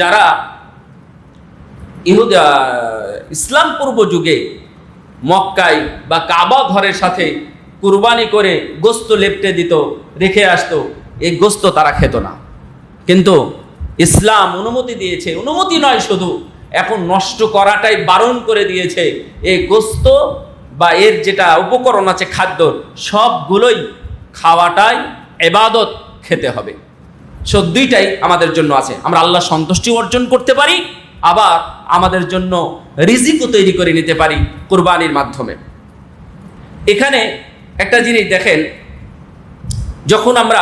যারা ইহুদ ইসলাম পূর্ব যুগে মক্কায় বা কাবা ঘরের সাথে কুরবানি করে গোস্ত লেপটে দিত, রেখে আসতো, এই গোস্ত তারা খেত না। কিন্তু ইসলাম অনুমতি দিয়েছে, অনুমতি নয় শুধু, এখন নষ্ট করাটাই বারণ করে দিয়েছে, এই গোস্ত বা এর যেটা উপকরণ আছে খাদ্য, সবগুলোই খাওয়াটাই এবাদত খেতে হবে। সো দুইটাই আমাদের জন্য আছে। আমরা আল্লাহ সন্তুষ্টি অর্জন করতে পারি, আবার আমাদের জন্য রিজিকও তৈরি করে নিতে পারি কোরবানির মাধ্যমে। এখানে একটা জিনিস দেখেন, যখন আমরা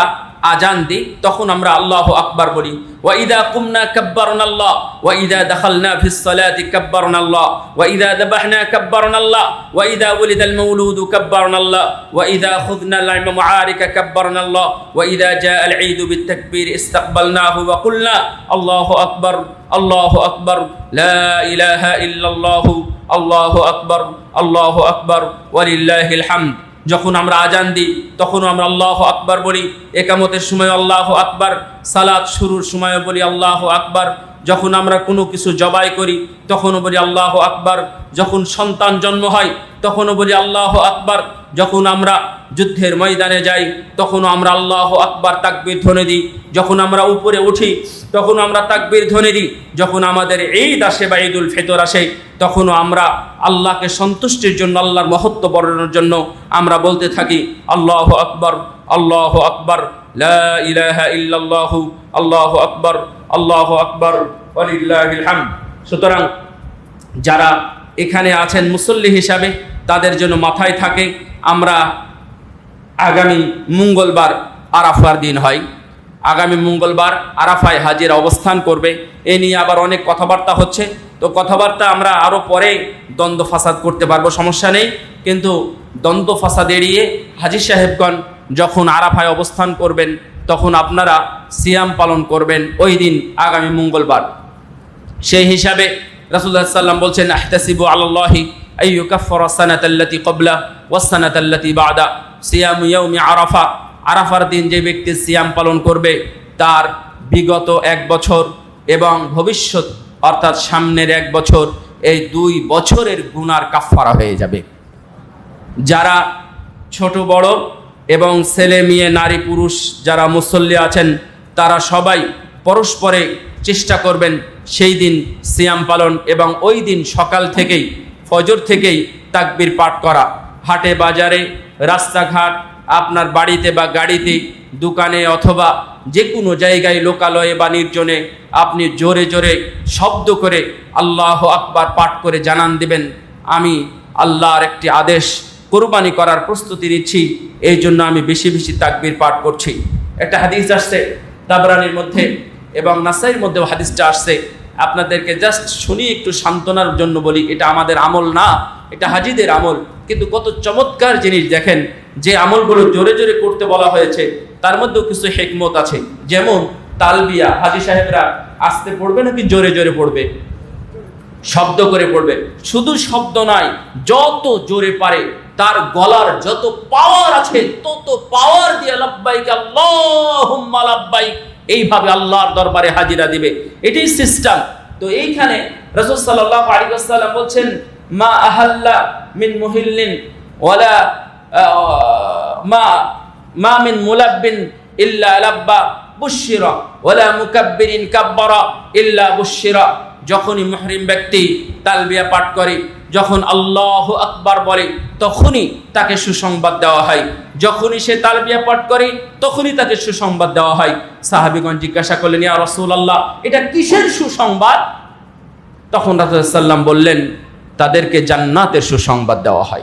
আজান দিই, তখন আমরা আল্লাহ আকবার বলি ওয়াইদা কুমনা কাব্বারন আল্লাহ ওয়াইদা দাখালনা ফিস সালাতি কাব্বারন আল্লাহ ওয়াইদা দাবাহনা কাব্বারন আল্লাহ ওয়াইদা ওলিদাল মাউলুদু কাব্বারন আল্লাহ ওয়াইদা খুযনা আল মাআরিকা কাব্বারন আল্লাহ ওয়াইদা জাআ আল ঈদু বিত-তাকবীর ইস্তাকবালনাহু ওয়া কুলনা, আল্লাহু আকবার আল্লাহু আকবার, লা ইলাহা ইল্লাল্লাহু, আল্লাহু আকবার আল্লাহু আকবার ওয়ালিল্লাহিল হামদ। যখন আমরা আজান দিই, তখনও আমরা আল্লাহ আকবার বলি। একামতের সময় আল্লাহ আকবার সালাদ শুরুর সময় বলি আল্লাহ আকবার। যখন আমরা কোনো কিছু জবাই করি, তখনও বলি আল্লাহ আকবার। যখন সন্তান জন্ম হয়, তখনও বলি আল্লাহ আকবার। যখন আমরা যুদ্ধের ময়দানে যাই, তখনও আমরা আল্লাহ আকবার তাকবির ধ্বনি দিই। যখন আমরা উপরে উঠি তখন আমরা তাকবির ধ্বনি দিই। যখন আমাদের ঈদ আসে বা ঈদুল ফিতর আসে, তখনও আমরা আল্লাহকে সন্তুষ্টির জন্য, আল্লাহর মহত্ব বর্ণনার জন্য আমরা বলতে থাকি, আল্লাহ আকবর আল্লাহ আকবর, লা ইলাহা ইল্লাল্লাহু, আল্লাহ আকবর। আল্লাহ আকবর, ওয়ালিল্লাহিল হামদ। সুতরাং যারা এখানে আছেন মুসল্লি হিসাবে তাদের জন্য মাথায় থাকে, আমরা আগামী মঙ্গলবার আরাফার দিন হয়। আগামী মঙ্গলবার আরাফায় হাজির অবস্থান করবে। এ নিয়ে আবার অনেক কথাবার্তা হচ্ছে। তো কথাবার্তা আমরা আরও পরে দ্বন্দ্ব ফাসাদ করতে পারব, সমস্যা নেই। কিন্তু দ্বন্দ্ব ফাসাদ এড়িয়ে হাজির সাহেবগণ যখন আরাফায় অবস্থান করবেন তখন আপনারা সিয়াম পালন করবেন ওই দিন আগামী মঙ্গলবার। সেই হিসাবে রাসুল্লাহ সাল্লাম বলছেন, আহতাসিবু আল্লাহি আইয়ু কাফফারা সানাতাল্লাতি ক্বাবলা ওয়াস সানাতাল্লাতি বাদা। সিয়াম ইয়াউমি আরাফা, আরাফার দিন যে ব্যক্তি সিয়াম পালন করবে, তার বিগত এক বছর এবং ভবিষ্যৎ, অর্থাৎ সামনের এক বছর, এই দুই বছরের গুনার কাফফারা হয়ে যাবে। যারা ছোট বড় এবং ছেলে, মেয়ে, নারী, পুরুষ যারা মুসল্লি আছেন, তারা সবাই পরস্পরে চেষ্টা করবেন সেই দিন সিয়াম পালন এবং ওই দিন সকাল থেকেই, ফজর থেকেই তাকবির পাঠ করা। হাটে, বাজারে, রাস্তাঘাট, আপনার বাড়িতে বা গাড়িতে, দোকানে অথবা যে কোনো জায়গায় লোকালয়ে বা নির্জনে আপনি জোরে জোরে শব্দ করে আল্লাহ আকবার পাঠ করে জানান দিবেন। আমি আল্লাহর একটি আদেশ কোরবানি করার প্রস্তুতি নিচ্ছি, এই জন্য আমি বেশি বেশি তাকবির পাঠ করছি। একটা হাদিস আসছে দাবরানির মধ্যে এবং নাসাইয়ের মধ্যেও হাদিসটা আসছে। আপনাদেরকে জাস্ট শুনি একটু সান্ত্বনার জন্য বলি, এটা আমাদের আমল না, এটা হাজিদের আমল। কিন্তু কত চমৎকার জিনিস দেখেন, যে আমলগুলো জোরে জোরে করতে বলা হয়েছে, তার মধ্যেও কিছু হেকমত আছে। যেমন তালবিয়া, হাজি সাহেবরা আসতে পড়বে নাকি জোরে জোরে পড়বে? শব্দ করে পড়বে। শুধু শব্দ নয় যত জোরে পারে তার গলার যত পাওয়ার আছে, তত পাওয়ার দিয়ে লাব্বাইক, আল্লাহুম্মা লাব্বাইক, এইভাবে আল্লাহর দরবারে হাজিরা দিবে। এটাই সিস্টেম তো এইখানে রাসূল সাল্লাল্লাহু বলছেন, মা আহাল্লা মিন মুহিল্লিন ওয়ালা মা মা মিন মুলাব্বিন ইল্লা লাব্বা বুশিরা ওয়ালা মুকাব্বিরিন কাব্বারা ইল্লা বুশিরা যখনই মুহরিম ব্যক্তি তালবিয়া পাঠ করে যখন আল্লাহ আকবার বলে, তখনই তাকে সুসংবাদ দেওয়া হয়। যখনই সে তালবিয়া পাঠ করে, তখনই তাকে সুসংবাদ দেওয়া হয়। সাহাবিগঞ্জ জিজ্ঞাসা করলেন, ইয়া রসুল এটা কিসের সুসংবাদ? তখন রাসুলাল্লাম বললেন, তাদেরকে জান্নাতের সুসংবাদ দেওয়া হয়।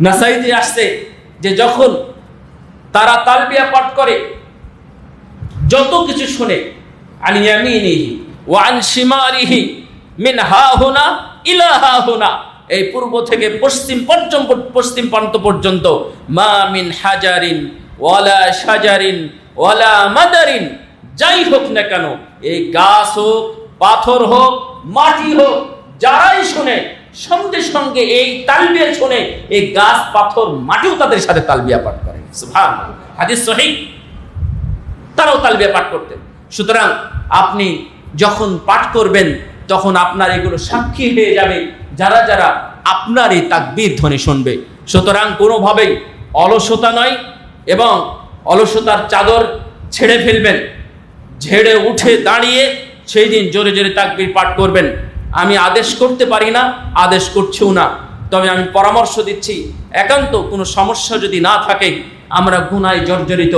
নাসাইতে আসছে যে যখন তারা তালবিয়া পাঠ করে, যত কিছু শুনে, আন ওয়ান শিমারিহি মিন হা হুনা এই পূর্ব থেকে পশ্চিম পঞ্চম পশ্চিম প্রান্ত পর্যন্ত, মা মিন হাজারিন, ওয়ালা সাজারিন ওয়ালা মাদারিন, যাই হোক না কেন, এই গাছ হোক, পাথর হোক, মাটি হোক, যারাই শুনে, সঙ্গে সঙ্গে এই তালবিয়া শুনে, এই গাছ, পাথর, মাটিও তাদের সাথে তালবিয়া পাঠ করে হাদিস সহিহ তারাও তালবিয়া পাঠ করতেন। সুতরাং আপনি যখন পাঠ করবেন তখন আপনার এগুলো সাক্ষী হয়ে যাবে। যারা যারা আপনার এই তাকবীর ধ্বনি শুনবে। সুতরাং কোনোভাবেই অলসতা নয় এবং অলসতার চাদর ছেড়ে ফেলবেন। ঝেড়ে উঠে দাঁড়িয়ে সেই দিন জোরে জোরে তাকবীর পাঠ করবেন। আমি আদেশ করতে পারি না, আদেশ করছেও না। তবে আমি পরামর্শ দিচ্ছি, একান্ত কোনো সমস্যা যদি না থাকে, আমরা গুনায় জর্জরিত।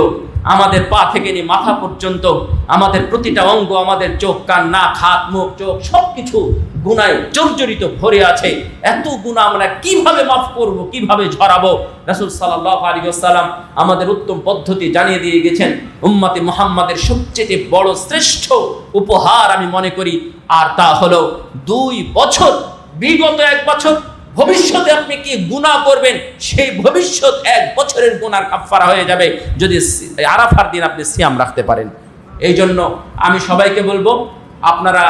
আমাদের পা থেকে নিয়ে মাথা পর্যন্ত আমাদের প্রতিটা অঙ্গ, আমাদের চোখ, কান, নাক, হাত, মুখ, চোখ সব কিছু গুনায় জর্জরিত ভরে আছে। এত গুণা আমরা কীভাবে মাফ করব, কীভাবে ঝরাবো? রাসূল সাল্লাল্লাহু আলাইহি ওয়াসাল্লাম আমাদের উত্তম পদ্ধতি জানিয়ে দিয়ে গেছেন, উম্মতে মুহাম্মাদের সবচেয়ে বড় শ্রেষ্ঠ উপহার আমি মনে করি। আর তা হলো দুই বছর, বিগত এক বছর ভবিষ্যতে আপনি কি গুনাহ করবেন? সেই ভবিষ্যৎ এক বছরের গুনার কাফফারা হয়ে যাবে যদি আরাফার দিন আপনি সিয়াম রাখতে পারেন। এই জন্য আমি সবাইকে বলব, আপনারা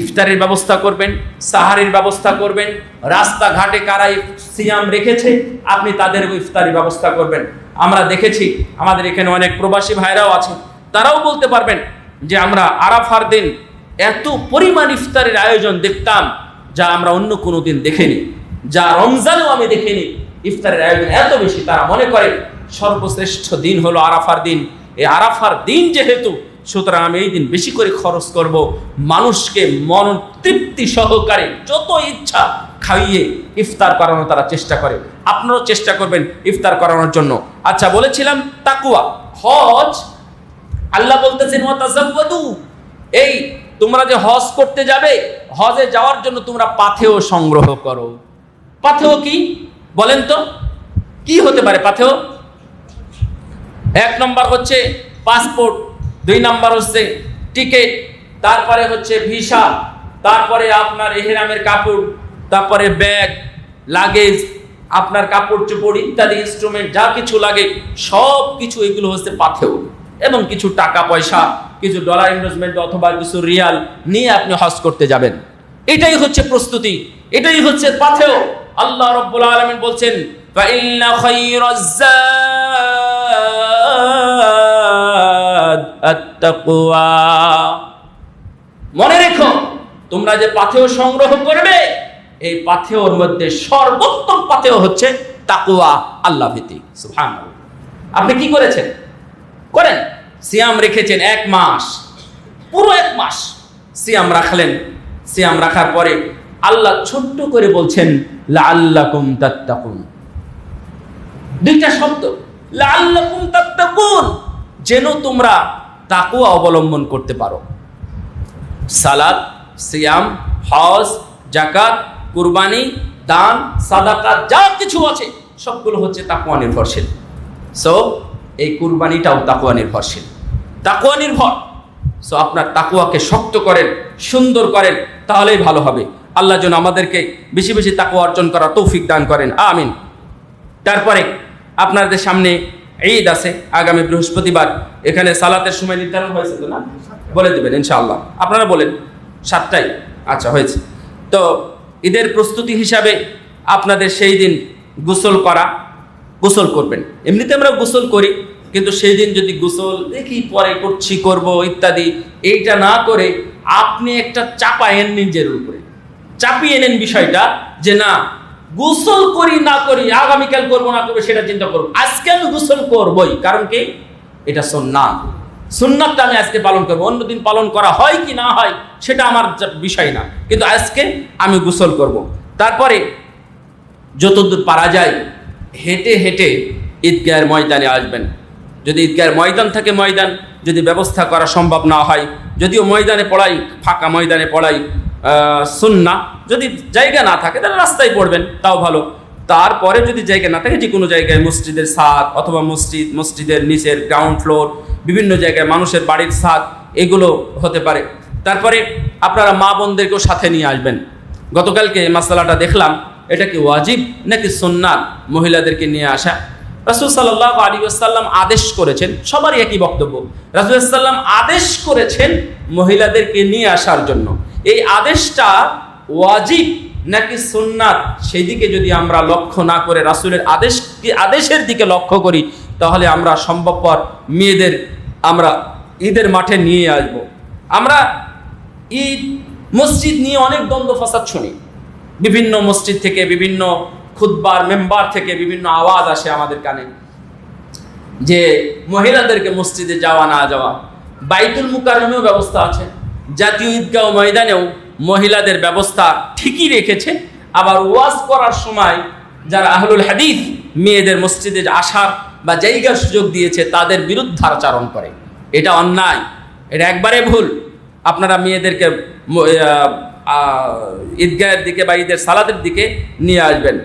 ইফতারের ব্যবস্থা করবেন, সাহারির ব্যবস্থা করবেন, রাস্তাঘাটে কারা সিয়াম রেখেছে, আপনি তাদের ইফতারির ব্যবস্থা করবেন। আমরা দেখেছি, আমাদের এখানে অনেক প্রবাসী ভাইরাও আছে, তারাও বলতে পারবেন যে আমরা আরাফার দিন এত পরিমাণ ইফতারের আয়োজন দেখতাম, যা আমরা অন্য কোনো দিন দেখিনি। যা রমজানেও আমি দেখিনি। ইফতারের আয়োজন এত বেশি, তারা মনে করে সর্বশ্রেষ্ঠ দিন হলো আরাফার দিন। এই আরাফার দিন যেহেতু, সুতরাং আমি এই দিন বেশি করে খরচ করব মানুষকে মন তৃপ্তি সহকারে, যত ইচ্ছা খাইয়ে ইফতার করানো তারা চেষ্টা করে। আপনারাও চেষ্টা করবেন ইফতার করানোর জন্য। আচ্ছা বলেছিলাম তাকুয়া হজ। আল্লাহ বলতেছেন এই তোমরা যে হজ করতে যাবে, হজে যাওয়ার জন্য তোমরা পাথেও সংগ্রহ করো। পাথেও কি? বলেন তো, কি হতে পারে পাথেও এক নম্বর হচ্ছে পাসপোর্ট, দুই নম্বর হচ্ছে টিকিট, তারপরে হচ্ছে ভিসা, তারপরে আপনার এহেরামের কাপড়, তারপরে ব্যাগ, লাগেজ, আপনার কাপড় চোপড় ইত্যাদি ইনস্ট্রুমেন্ট যা কিছু লাগে, সব কিছু এগুলো হচ্ছে পাথেও এবং কিছু টাকা পয়সা, কিছু ডলার ইনভেস্টমেন্ট অথবা কিছু রিয়াল নিয়ে আপনি হজ করতে যাবেন। এটাই হচ্ছে প্রস্তুতি, এটাই হচ্ছে পাথেও আল্লাহ রব্বুল আলমিন বলছেন মনে রেখো, তোমরা যে পাথেও সংগ্রহ করবে, এই পাথেওর মধ্যে সর্বোত্তম পাথেও হচ্ছে তাকুয়া, আল্লাহ ভিত্তিক। আপনি কি করেছেন? করেন। সিয়াম রেখেছেন এক মাস। পুরো এক মাস সিয়াম রাখলেন। সিয়াম রাখার পরে আল্লাহ ছোট্ট করে বলছেন দুইটা শব্দ যেন তোমরা তাকুয়া অবলম্বন করতে পারো। সালাদ, সিয়াম, হজ জাকাত কুরবানি, দান, সাদাকাত, যা কিছু আছে, সবগুলো হচ্ছে তাকুয়া নির্ভরশীল। সো এই কুরবানিটাও তাকুয়া নির্ভরশীল। তাকুয়া নির্ভর। সো আপনার তাকুয়াকে শক্ত করেন, সুন্দর করেন, তাহলেই ভালো হবে। আল্লাহ যেন আমাদেরকে বেশি বেশি তাকুয়া অর্জন করা তৌফিক দান করেন। আমিন। তারপরে আপনাদের সামনে ঈদ আছে, আগামী বৃহস্পতিবার। এখানে সালাতের সময় নির্ধারণ হয়েছে তো না? বলে দেবেন, ইনশাআল্লাহ। আপনারা বলেন সাতটাই আচ্ছা হয়েছে। তো ঈদের প্রস্তুতি হিসাবে আপনাদের সেই দিন গোসল করা, গোসল করবেন। এমনিতে আমরা গোসল করি, কিন্তু সেই দিন যদি গোসল দেখি, পরে করছি, করব, ইত্যাদি, এইটা না করে আপনি একটা চাপা এন নিজের উপরে চাপিয়ে নেন বিষয়টা যে না, গোসল করি না করি, আগামীকাল করব না করব সেটা চিন্তা করব আজকে আমি গোসল করবই। কারণ কি? এটা সুন্নাত। সুন্নাতটা আমি আজকে পালন করব। অন্যদিন পালন করা হয় কি না হয়, সেটা আমার বিষয় না। কিন্তু আজকে আমি গোসল করব। তারপরে যতদূর পারা যায়, হেঁটে হেঁটে ঈদগাহের ময়দানে আসবেন। যদি ঈদগাহের ময়দান থাকে ময়দান, যদি ব্যবস্থা করা সম্ভব না হয়, যদিও ময়দানে পড়াই, ফাঁকা ময়দানে পড়াই সুন্না যদি জায়গা না থাকে, তাহলে রাস্তায় পড়বেন, তাও ভালো। তারপরে যদি জায়গা না থাকে যে কোনো জায়গায়, মসজিদের ছাদ অথবা মসজিদ, মসজিদের নিচের গ্রাউন্ড ফ্লোর বিভিন্ন জায়গায় মানুষের বাড়ির ছাদ, এগুলো হতে পারে। তারপরে আপনারা মা বোনদেরকেও সাথে নিয়ে আসবেন। গতকালকে মাসালাটা দেখলাম, এটা কি ওয়াজিব নাকি সুন্নাত মহিলাদেরকে নিয়ে আসা? রাসুল সাল্লাহ আলী আসাল্লাম আদেশ করেছেন, সবারই একই বক্তব্য। রাসুল সাল্লাম আদেশ করেছেন মহিলাদেরকে নিয়ে আসার জন্য। এই আদেশটা ওয়াজিব নাকি সুন্নাত? সেই দিকে যদি আমরা লক্ষ্য না করে রাসুলের আদেশ আদেশের দিকে লক্ষ্য করি, তাহলে আমরা সম্ভবপর মেয়েদের আমরা ঈদের মাঠে নিয়ে আসব। আমরা ঈদ, মসজিদ নিয়ে অনেক দ্বন্দ্ব ফসাদ শুনি। বিভিন্ন মসজিদ থেকে বিভিন্ন খুদ্বার মেম্বার থেকে বিভিন্ন আওয়াজ আসে আমাদের কানে। যে মহিলাদেরকে মসজিদে যাওয়া না যাওয়া। বাইতুল মুকাররমেও ব্যবস্থা আছে। জাতীয় ঈদগাঁও ময়দানেও মহিলাদের ব্যবস্থা ঠিকই রেখেছে। আবার ওয়াজ করার সময় যারা আহলুল হাদিস মেয়েদের মসজিদে আসার বা জায়গার সুযোগ দিয়েছে, তাদের বিরুদ্ধাচারণ করে। এটা অন্যায়, এটা একবারে ভুল। আপনারা মেয়েদেরকে ঈদগাহের দিকে বা ঈদের সালাদের দিকে নিয়ে আসবেন।